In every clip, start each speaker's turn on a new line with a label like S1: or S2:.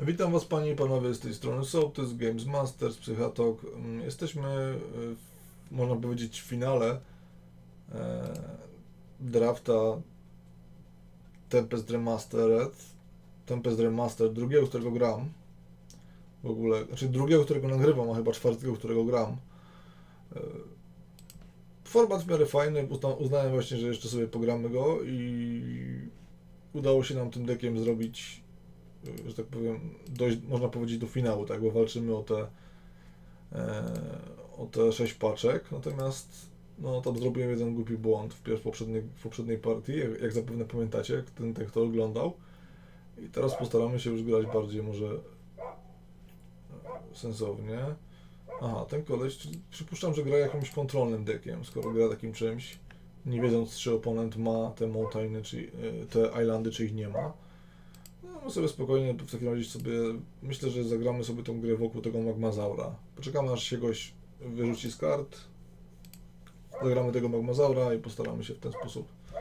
S1: Witam Was Panie i Panowie z tej strony Sołtys, Games Masters, Psychatok. Mm, Jesteśmy, y, w, można powiedzieć, w finale e, drafta Tempest Remastered. Tempest Remastered, drugiego, którego gram. W ogóle, znaczy drugiego, którego nagrywam, a chyba czwartego, którego gram. E, Format w miarę fajny, uzna, uznałem właśnie, że jeszcze sobie pogramy go i udało się nam tym dekiem zrobić że tak powiem, dojść, można powiedzieć do finału, tak, bo walczymy o te, e, o te sześć paczek, natomiast no, tam zrobiłem jeden głupi błąd w, pier- w, poprzedniej, w poprzedniej partii, jak, jak zapewne pamiętacie, ten, ten kto oglądał i teraz postaramy się już grać bardziej może sensownie. Aha, ten koleś, przypuszczam, że gra jakimś kontrolnym deckiem, skoro gra takim czymś, nie wiedząc czy oponent ma te mountainy, czy e, te islandy, czy ich nie ma. No, sobie spokojnie w takim razie sobie, myślę, że zagramy sobie tą grę wokół tego Magmazaura. Poczekamy aż się goś wyrzuci z kart, zagramy tego Magmazaura i postaramy się w ten sposób, e,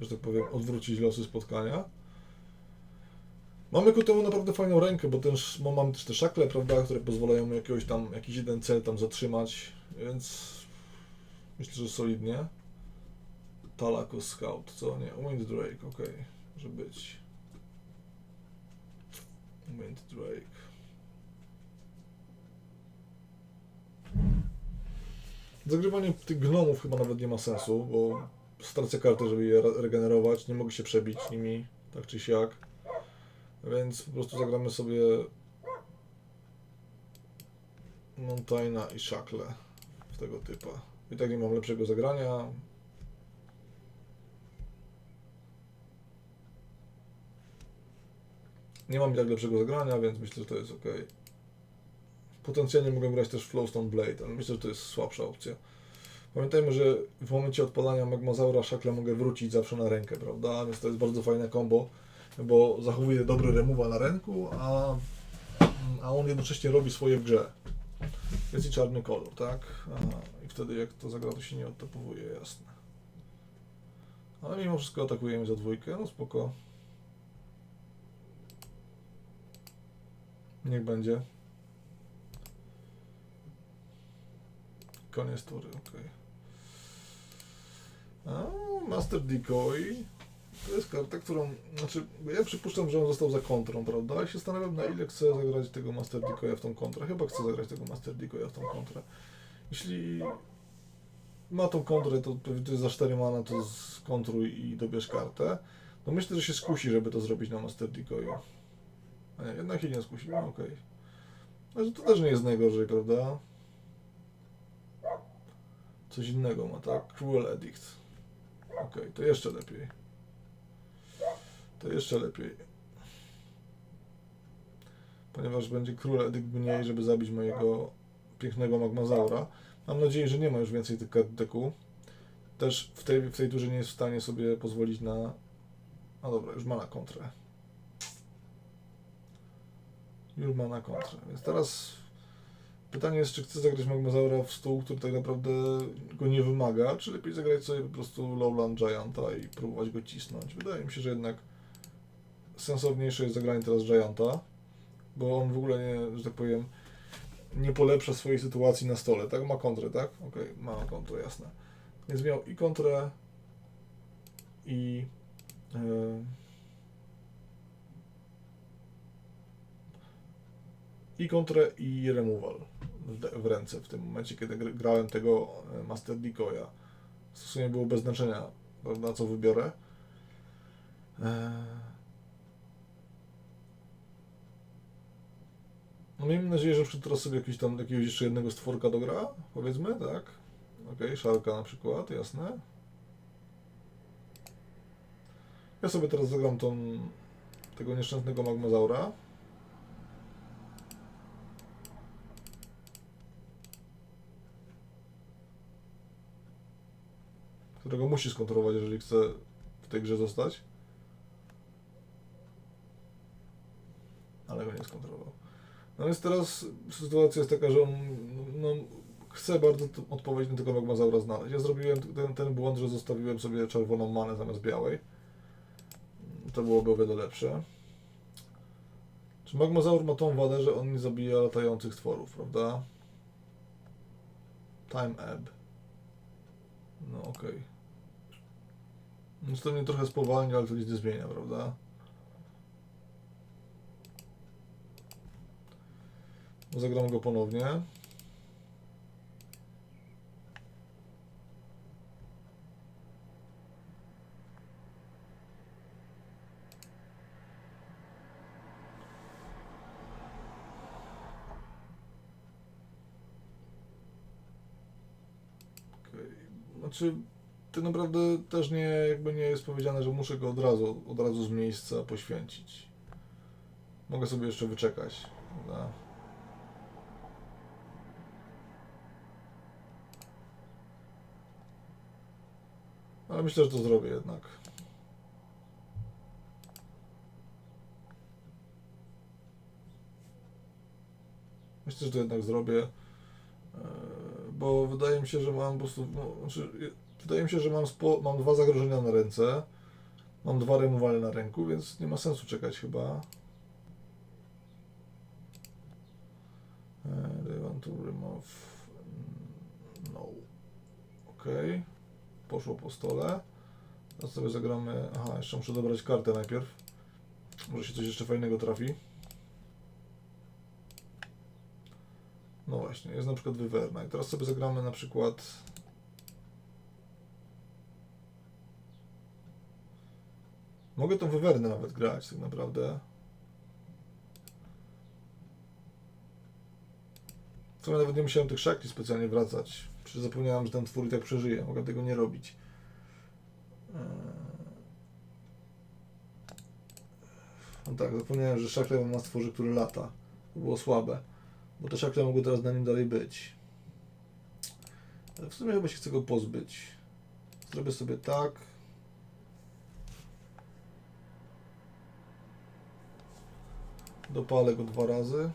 S1: że tak powiem, odwrócić losy spotkania. Mamy ku temu naprawdę fajną rękę, bo też, bo mamy też te szakle, prawda, które pozwalają mu jakiegoś tam, jakiś jeden cel tam zatrzymać, więc myślę, że solidnie. Talako Scout, co nie? Winddrake, okej, może być. Winddrake. Zagrywanie tych gnomów chyba nawet nie ma sensu, bo stracę kartę, żeby je re- regenerować, nie mogę się przebić nimi, tak czy siak. Więc po prostu zagramy sobie Mountaina i Shackle w tego typa. I tak nie mam lepszego zagrania. Nie mam i tak lepszego zagrania, więc myślę, że to jest ok. Potencjalnie mogę grać też Flowstone Blade, ale myślę, że to jest słabsza opcja. Pamiętajmy, że w momencie odpalania Magmazaura szakle mogę wrócić zawsze na rękę, prawda? Więc to jest bardzo fajne combo, bo zachowuje dobry removal na ręku, a, a on jednocześnie robi swoje w grze. Jest i czarny kolor, tak? I wtedy jak to zagra, to się nie odtopowuje, jasne. Ale mimo wszystko atakujemy za dwójkę, no spoko. Niech będzie. Koniec tury, okej. A, Master Decoy. To jest karta, którą. Znaczy, ja przypuszczam, że on został za kontrą, prawda? Ja się zastanawiam, na ile chcę zagrać tego Master Decoya w tą kontrę. Chyba chcę zagrać tego Master Decoya w tą kontrę. Jeśli ma tą kontrę, to to za 4 mana, to skontruj i dobierz kartę. No myślę, że się skusi, żeby to zrobić na Master Decoyu. A nie, jednak się nie skusi, no okej. Ale to też nie jest najgorzej, prawda? Coś innego ma, tak? Cruel Edict. Okej, to jeszcze lepiej. To jeszcze lepiej. Ponieważ będzie Cruel Edict mniej, żeby zabić mojego pięknego Magmazaura. Mam nadzieję, że nie ma już więcej tych kart deku. Też w tej, w tej turze nie jest w stanie sobie pozwolić na... A dobra, już ma na kontrę. Już ma na kontrę. Więc teraz pytanie jest, czy chcę zagrać Magmazaura w stół, który tak naprawdę go nie wymaga, czy lepiej zagrać sobie po prostu Lowland Gianta i próbować go cisnąć. Wydaje mi się, że jednak sensowniejsze jest zagranie teraz Gianta, bo on w ogóle nie, że tak powiem, nie polepsza swojej sytuacji na stole, tak? Ma kontrę, tak? Okej, ma kontrę, jasne. Więc miał i kontrę, i... Yy, i kontrę i removal w, ręce w tym momencie, kiedy gr- grałem tego e, Master Decoya. W sumie było bez znaczenia, prawda, co wybiorę. Eee... No miejmy nadzieję, że przed teraz sobie jakiś tam, jakiegoś jeszcze jednego stworka dogra, powiedzmy, tak? Okej, szarka na przykład, jasne. Ja sobie teraz zagram tą, tego nieszczęsnego Magmazaura. Którego musi skontrolować, jeżeli chce w tej grze zostać. Ale go nie skontrolował. No więc teraz sytuacja jest taka, że on no, chce bardzo odpowiedź na tego Magmazaura znaleźć. Ja zrobiłem ten, ten błąd, że zostawiłem sobie czerwoną manę zamiast białej. To byłoby o wiele lepsze. Czy Magmazaur ma tą wadę, że on nie zabija latających stworów, prawda? Time Ebb. No okej. Więc to mnie trochę spowalnia, ale to nic nie zmienia, prawda? Zagram go ponownie. Okej. Znaczy, tak naprawdę też nie, jakby nie jest powiedziane, że muszę go od razu, od razu z miejsca poświęcić. Mogę sobie jeszcze wyczekać, prawda? Ale myślę, że to zrobię jednak. Myślę, że to jednak zrobię. Bo wydaje mi się, że mam po prostu. No, znaczy, je- wydaje mi się, że mam, spo, mam dwa zagrożenia na ręce. Mam dwa remowaly na ręku, więc nie ma sensu czekać chyba. They want to remove. No. Okej. Poszło po stole. Teraz sobie zagramy. Aha, jeszcze muszę dobrać kartę najpierw. Może się coś jeszcze fajnego trafi. No właśnie, jest na przykład wywerna. I teraz sobie zagramy na przykład. Mogę tą wywernę nawet grać, tak naprawdę. Co ja nawet nie musiałem tych szakli specjalnie wracać. Przecież zapomniałem, że ten twór i tak przeżyje. Mogę tego nie robić. Eee. No tak, zapomniałem, że szakle ma stworzy, który lata. To było słabe. Bo te szakle mogły teraz na nim dalej być. Ale w sumie chyba się chcę go pozbyć. Zrobię sobie tak. Dopalę go dwa razy.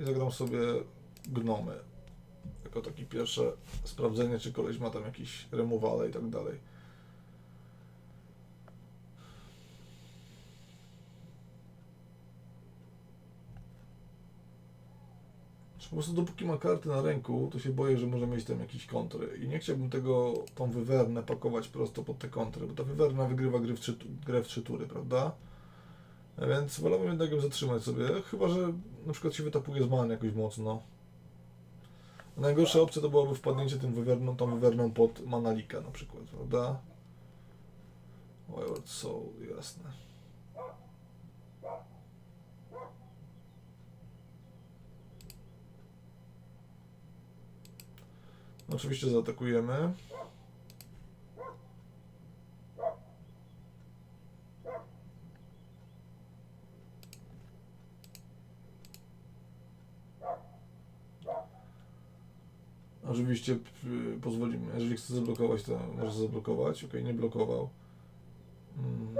S1: I zagram sobie gnomy. Jako takie pierwsze sprawdzenie, czy koleś ma tam jakieś remowale i tak dalej. Po prostu dopóki ma karty na ręku, to się boję, że może mieć tam jakieś kontry. I nie chciałbym tego, tą wywernę pakować prosto pod te kontry, bo ta wywerna wygrywa gry w trzy, grę w trzy tury, prawda? A Więc wolałbym jednak ją zatrzymać sobie, chyba że na przykład się wytapuje z man jakoś mocno. Najgorsza opcja to byłoby wpadnięcie tym wywerną, tą wywerną pod Manalika na przykład, prawda? Wayward Soul, jasne. Oczywiście zaatakujemy. Oczywiście p- pozwolimy, jeżeli chce zablokować, to może zablokować. Ok, nie blokował. Mm.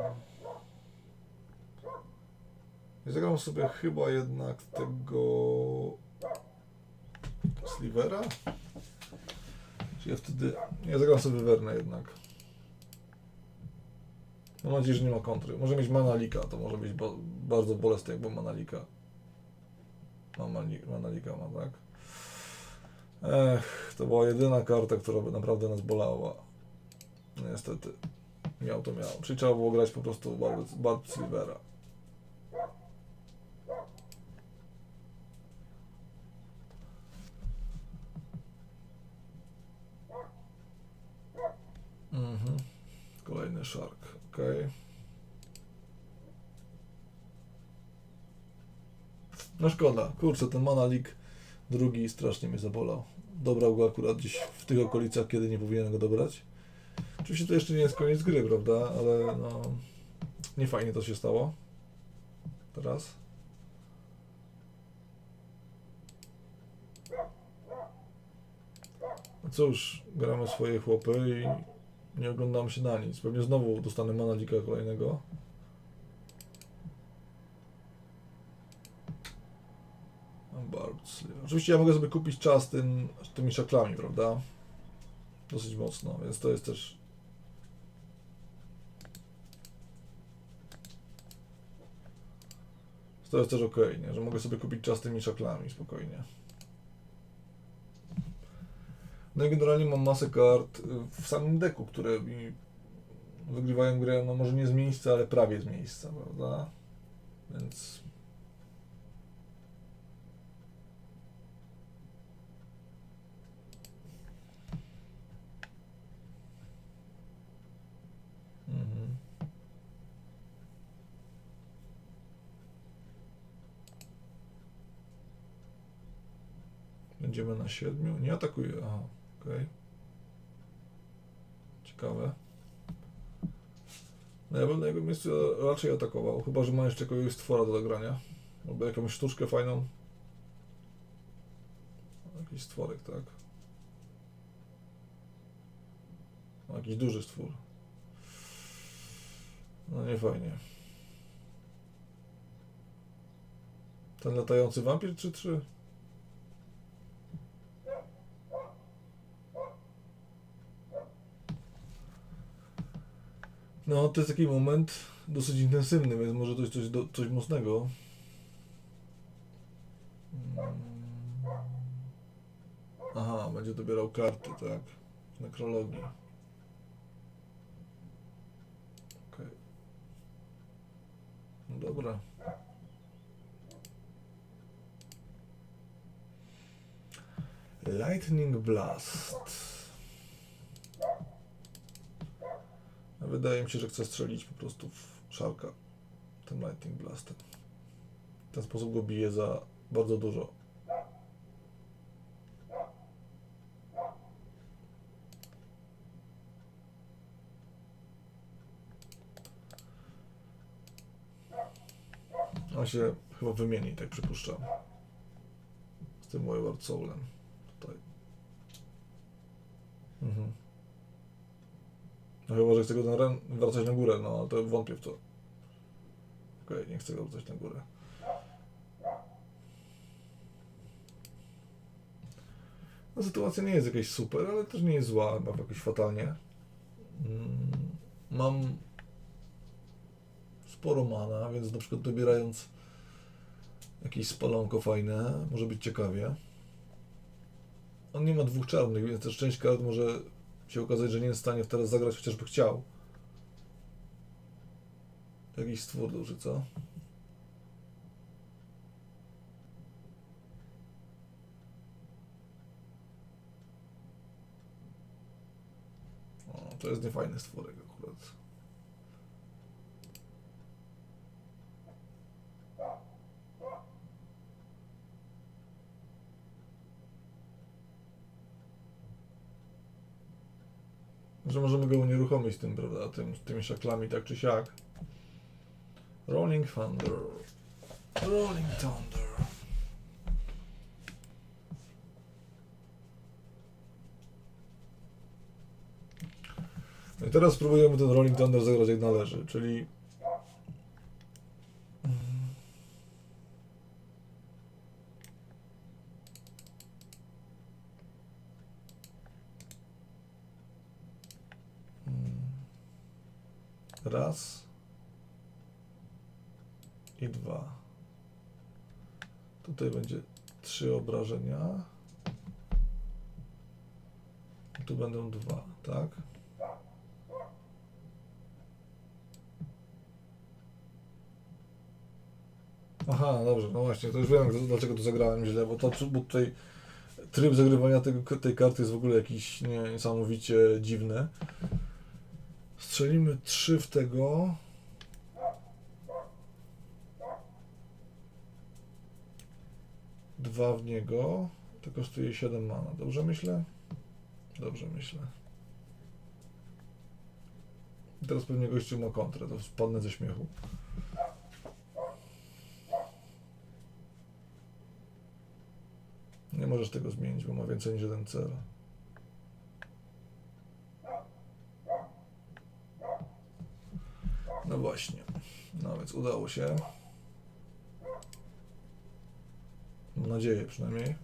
S1: I Zagram sobie chyba jednak tego Slivera. Ja wtedy. Nie, zagram sobie Wernę jednak. Mam nadzieję, że nie ma kontry. Może mieć Manalika, to może być ba bardzo bolesne, jakby Manalika. Ma Mani- Manalika ma, tak? Ech, to była jedyna karta, która by naprawdę nas bolała. No Niestety. Miał to miał. Czyli trzeba było grać po prostu Bard Silvera. Mhm. Kolejny Shark, ok. No szkoda, kurczę, ten Manalik drugi strasznie mnie zabolał. Dobrał go akurat gdzieś w tych okolicach, kiedy nie powinienem go dobrać. Oczywiście to jeszcze nie jest koniec gry, prawda? Ale no, nie fajnie to się stało. Teraz. No cóż, gramy swoje chłopy i nie oglądam się na nic. Pewnie znowu dostanę manalika kolejnego. Oczywiście ja mogę sobie kupić czas tym, tymi szaklami, prawda? dosyć mocno, więc to jest też To jest też ok, nie? że mogę sobie kupić czas tymi szaklami spokojnie. No i generalnie mam masę kart y, w samym deku, które mi wygrywają grę, no może nie z miejsca, ale prawie z miejsca, prawda? Więc Mhm. Będziemy na siedmiu. Nie atakuje. Aha, okej. Ciekawe. No ja bym na jego miejscu raczej atakował, chyba że ma jeszcze jakiegoś stwora do zagrania. Albo jakąś sztuczkę fajną. Jakiś stworek, tak. O, jakiś duży stwór. No nie fajnie. Ten latający wampir czy trzy? No, to jest taki moment dosyć intensywny, więc może to jest coś, do, coś mocnego. Mm. Aha, będzie dobierał karty, tak. Nekrologii. Okej. No dobra. Lightning Blast. Wydaje mi się, że chcę strzelić po prostu w szarka tym Lightning Blastem. W ten sposób go bije za bardzo dużo. On się chyba wymieni, tak przypuszczam. Z tym Wayward Soulem. Tutaj. Mhm. No chyba, że chcę go ren- wracać na górę, no ale to wątpię w to. Okej, nie chcę go wracać na górę. No sytuacja nie jest jakaś super, ale też nie jest zła, chyba jakoś fatalnie. Mm, Mam sporo mana, więc na przykład dobierając jakieś spalonko fajne, może być ciekawie. On nie ma dwóch czarnych, więc też część kart może się okazać, że nie jest w stanie teraz zagrać, chociażby chciał. Jakiś stwór duży, co? O, to jest niefajny stworek akurat. Że możemy go unieruchomić tym, prawda, tym, tymi szaklami, tak czy siak. Rolling Thunder. Rolling Thunder. No i teraz spróbujemy ten Rolling Thunder zagrać jak należy, czyli... Raz i dwa. Tutaj będzie trzy obrażenia. Tu będą dwa, tak? Aha, dobrze, no właśnie, to już wiem, dlaczego tu zagrałem źle, bo, to, bo tutaj tryb zagrywania tego, tej karty jest w ogóle jakiś nie, niesamowicie dziwny. Strzelimy 3 w tego. Dwa w niego. To kosztuje 7 mana. Dobrze myślę? Dobrze myślę. Teraz pewnie gościu ma kontrę, to spadnę ze śmiechu. Nie możesz tego zmienić, bo ma więcej niż jeden cel. No właśnie. No więc udało się. Mam nadzieję przynajmniej.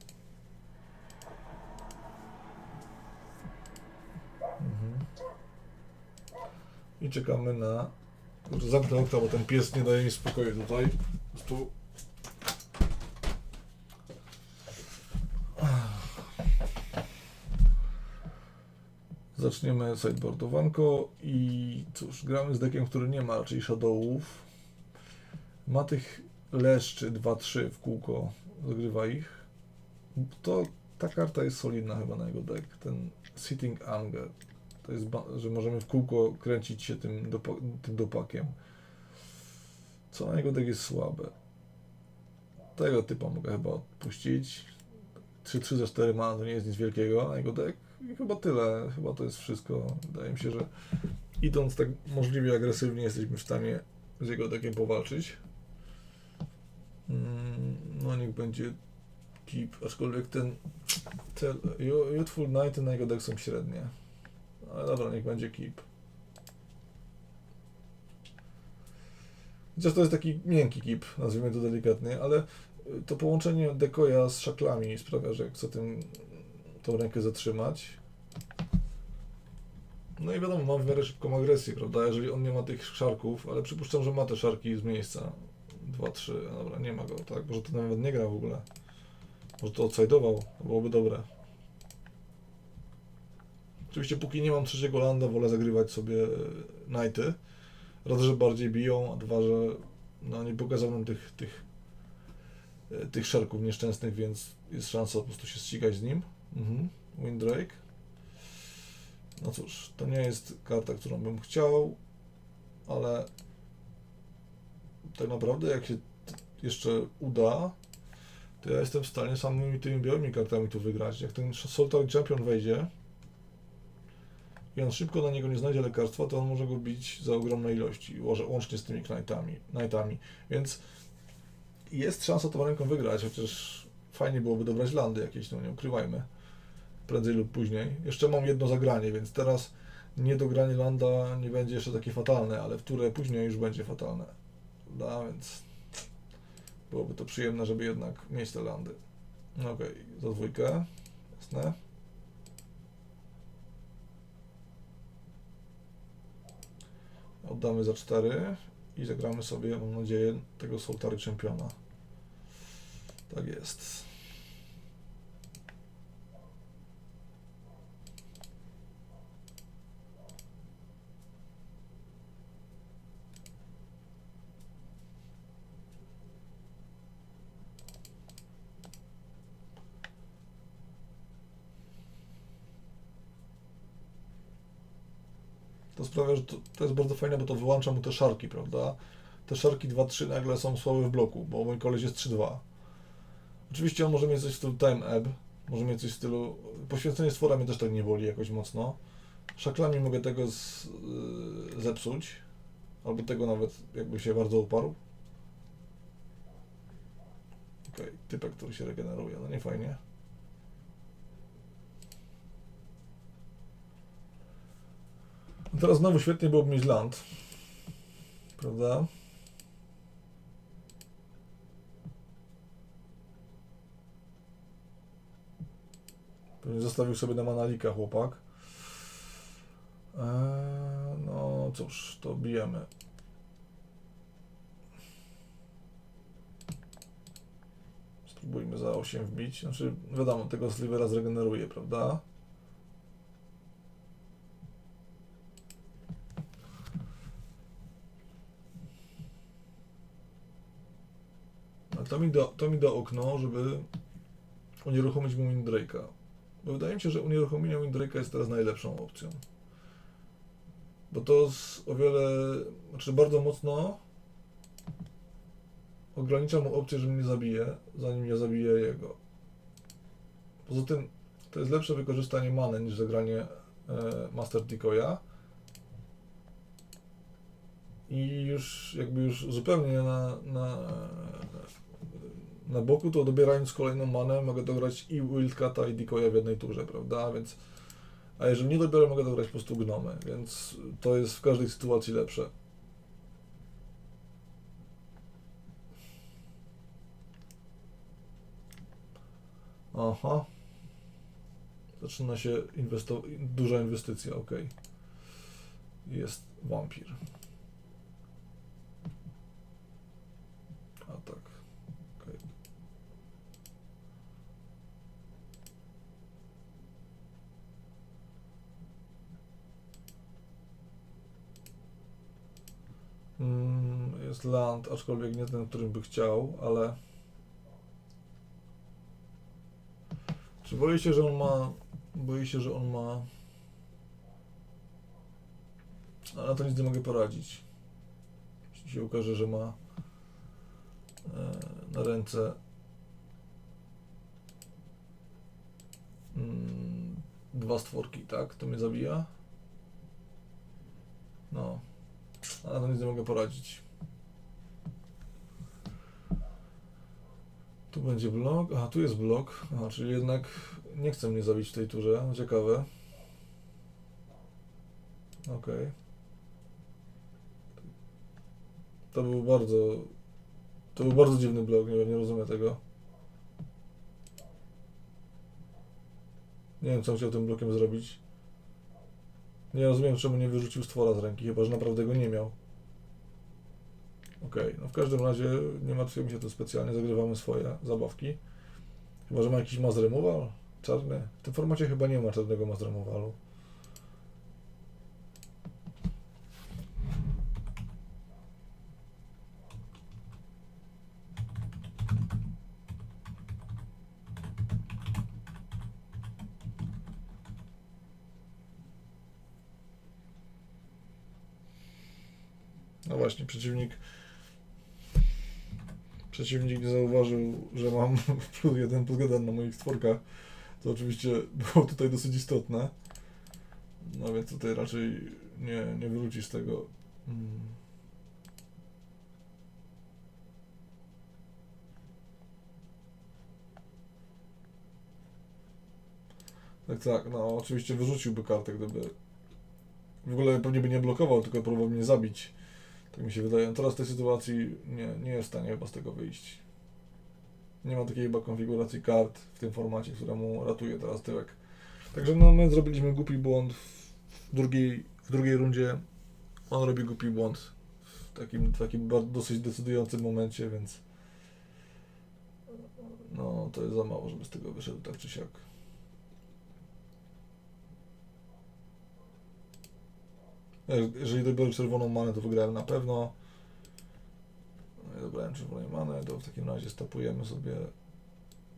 S1: Mhm. I czekamy na... Zamknę okno, bo ten pies nie daje mi spokoju tutaj. Zaczniemy sideboardowanko i cóż, gramy z deckiem, który nie ma raczej shadowów. Ma tych leszczy 2-3 w kółko, zagrywa ich. To ta karta jest solidna chyba na jego deck, ten Sitting Anger. To jest, że możemy w kółko kręcić się tym, dopa- tym dopakiem. Co na jego deck jest słabe. Tego typa mogę chyba odpuścić. 3-3 za 4 ma, to nie jest nic wielkiego na jego deck. I chyba tyle, chyba to jest wszystko. Wydaje mi się, że idąc tak możliwie agresywnie jesteśmy w stanie z jego deckiem powalczyć. Mm, No niech będzie keep, aczkolwiek ten, Yo- Youthful Night na jego deck są średnie. Ale dobra, niech będzie keep. Chociaż to jest taki miękki keep, nazwijmy to delikatnie, ale to połączenie dekoja z szaklami sprawia, że chcę tym, tą rękę zatrzymać. No i wiadomo, mam w miarę szybką agresję, prawda? Jeżeli on nie ma tych szarków, ale przypuszczam, że ma te szarki z miejsca. 2, 3, dobra, nie ma go, tak? Może to nawet nie gra w ogóle. Może to odside'ował, to byłoby dobre. Oczywiście póki nie mam trzeciego landa, wolę zagrywać sobie Knighty. Raz, że bardziej biją, a dwa, że no, nie pokazał nam tych, tych, e, tych szarków nieszczęsnych, więc jest szansa po prostu się ścigać z nim. Mhm. Windrake. No cóż, to nie jest karta, którą bym chciał, ale tak naprawdę jak się jeszcze uda, to ja jestem w stanie samymi tymi białymi kartami tu wygrać. Jak ten Soltar Champion wejdzie i on szybko na niego nie znajdzie lekarstwa, to on może go bić za ogromne ilości, łącznie z tymi knightami, knightami. Więc jest szansa tą ręką wygrać, chociaż fajnie byłoby dobrać landy jakieś, no nie ukrywajmy. Prędzej lub później. Jeszcze mam jedno zagranie, więc teraz niedogranie landa nie będzie jeszcze takie fatalne, ale wtóre później już będzie fatalne. Da, więc byłoby to przyjemne, żeby jednak mieć te landy. Okej, za dwójkę. Jasne. Oddamy za cztery i zagramy sobie, mam nadzieję, tego Soltary Czempiona. Tak jest. To sprawia, że to, to jest bardzo fajne, bo to wyłącza mu te szarki, prawda? Te szarki 2-3 nagle są słabe w bloku, bo mój koleś jest 3-2. Oczywiście on może mieć coś w stylu time ebb, może mieć coś w stylu... Poświęcenie stwora mnie też tak nie boli jakoś mocno. Szaklami mogę tego z, yy, zepsuć, albo tego nawet jakby się bardzo uparł. Okej, typek, który się regeneruje, no nie fajnie. Teraz znowu świetnie byłoby mieć land. Prawda? Pewnie zostawił sobie na manalika chłopak. Eee, no cóż, to bijemy. Spróbujmy za 8 wbić. Znaczy, wiadomo, tego Slivera zregeneruje, prawda? To mi da, to mi da okno, żeby unieruchomić mu Windrake'a. Bo wydaje mi się, że unieruchomienie Windrake'a jest teraz najlepszą opcją. Bo to z o wiele, znaczy bardzo mocno ogranicza mu opcję, że mnie zabije, zanim ja zabiję jego. Poza tym to jest lepsze wykorzystanie many niż zagranie e, Master Decoya. I już jakby już zupełnie na, na, na boku, to dobierając kolejną manę mogę dograć i Wildcata i Decoya w jednej turze, prawda? Więc a jeżeli nie dobiorę, mogę dograć po prostu gnomy, więc to jest w każdej sytuacji lepsze. Aha. Zaczyna się inwesto- duża inwestycja, ok. jest wampir. A tak. okej. Mm, Land, aczkolwiek nie ten, którym by chciał, ale. Czy boi się, że on ma. Boi się, że on ma. Ale to nic nie mogę poradzić. Jeśli się okaże, że ma e, na ręce mm, dwa stworki, tak? To mnie zabija. No. A na to nic nie mogę poradzić. Tu będzie blok. Aha, tu jest blok. Aha, czyli jednak nie chce mnie zabić w tej turze. Ciekawe. Okej. To był bardzo. To był bardzo dziwny blok, nie wiem, nie rozumiem tego. Nie wiem, co on chciał tym blokiem zrobić. Nie rozumiem, czemu nie wyrzucił stwora z ręki, chyba że naprawdę go nie miał. Okej, no w każdym razie nie martwimy się tu specjalnie, zagrywamy swoje zabawki. Chyba, że ma jakiś mass removal? Czarny? W tym formacie chyba nie ma czarnego mass removalu. No właśnie, przeciwnik. Przeciwnik nie zauważył, że mam plus jeden, plus jeden na moich stworkach. To oczywiście było tutaj dosyć istotne. No więc tutaj raczej nie, nie wróci z tego. Mm. Tak, tak, no oczywiście wyrzuciłby kartę, gdyby w ogóle pewnie by nie blokował, tylko próbował mnie zabić. Tak mi się wydaje. Teraz w tej sytuacji nie, nie jest w stanie chyba z tego wyjść. Nie ma takiej chyba konfiguracji kart w tym formacie, która mu ratuje teraz tyłek. Także no, my zrobiliśmy głupi błąd w drugiej, w drugiej rundzie. On robi głupi błąd w takim, takim dosyć decydującym momencie, więc no to jest za mało, żeby z tego wyszedł tak czy siak. Jeżeli dobiorę czerwoną manę, to wygrałem na pewno. No i dobrałem czerwonej manę, to w takim razie stopujemy sobie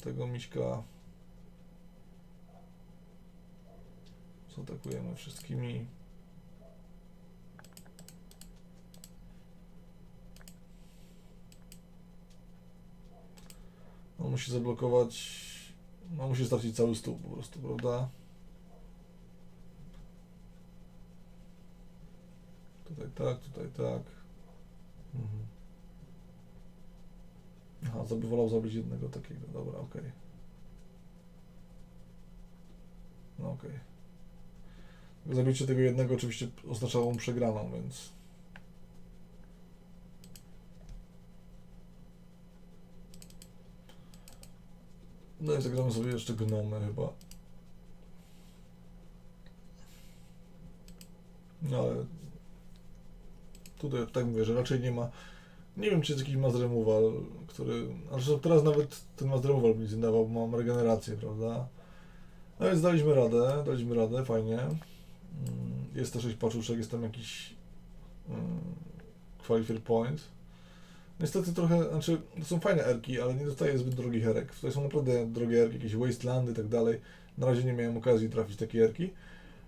S1: tego miśka. Zaatakujemy wszystkimi. On musi zablokować. No musi stracić cały stół po prostu, prawda? Tutaj tak, tutaj tak. Mhm. Aha, zaby wolał zabić jednego takiego. Dobra, okej. No okej. Zabicie tego jednego oczywiście oznaczało mu przegraną, więc... No i zagramy sobie jeszcze gnomy chyba. No ale tutaj tak mówię, że raczej nie ma. Nie wiem, czy jest jakiś mass który. Że teraz nawet ten mass removal mi dawał, bo mam regenerację, prawda? No więc daliśmy radę, daliśmy radę, fajnie. Mm, Jest też 6 paczuszek, jest tam jakiś mm, qualifier point. Niestety trochę, znaczy to są fajne erki, ale nie dostaję zbyt drogich erek. Tutaj są naprawdę drogie erki, jakieś wastelandy i tak dalej. Na razie nie miałem okazji trafić takie erki.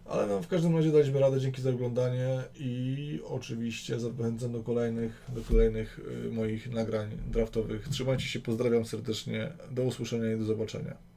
S1: Ale no, w każdym razie daliśmy radę, dzięki za oglądanie i oczywiście zachęcam do kolejnych, do kolejnych y, moich nagrań draftowych. Trzymajcie się, pozdrawiam serdecznie, do usłyszenia i do zobaczenia.